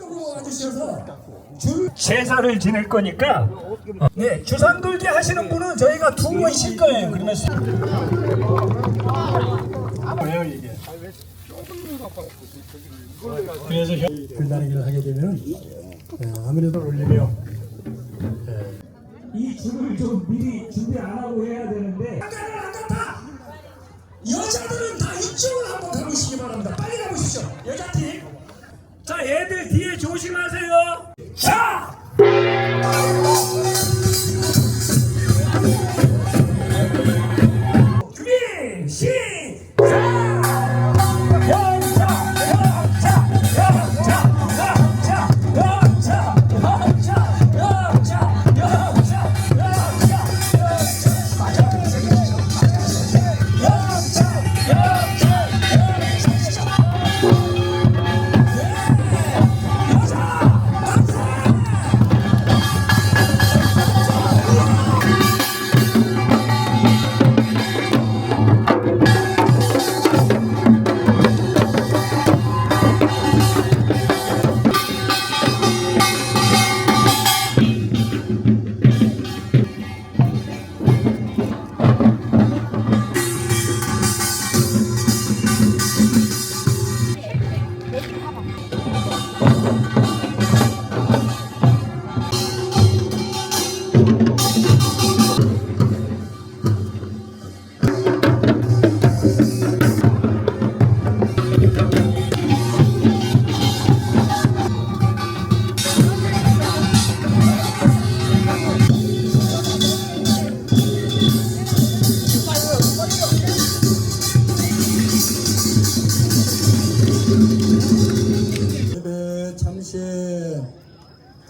앞으로 와주셔서 줄 제사를 지낼 거니까 네 주상 돌기 하시는 분은 저희가 두 번 쉴 거예요. 그러면서 왜요 이게? 그래서 불다리기를 하게 되면 아무래도 올리며 이 줄을 좀 미리 준비 안 하고 해야 되는데 아까는 안 갔다. 여자들은 다 이쪽으로 한번 가보시기 바랍니다. 빨리 가보시죠. 여자팀. 자, 애들 뒤에 조심하세요. 자!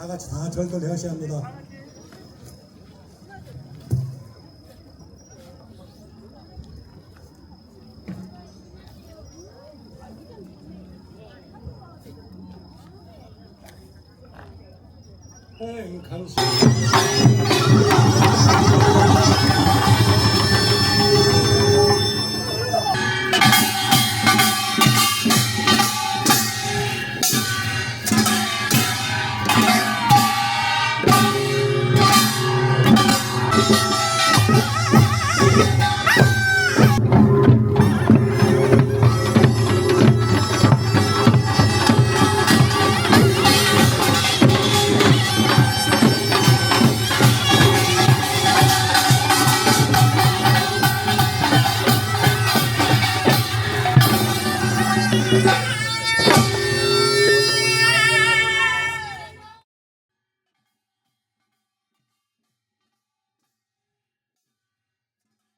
다 같이 다 절들 하셔야 합니다. and consume.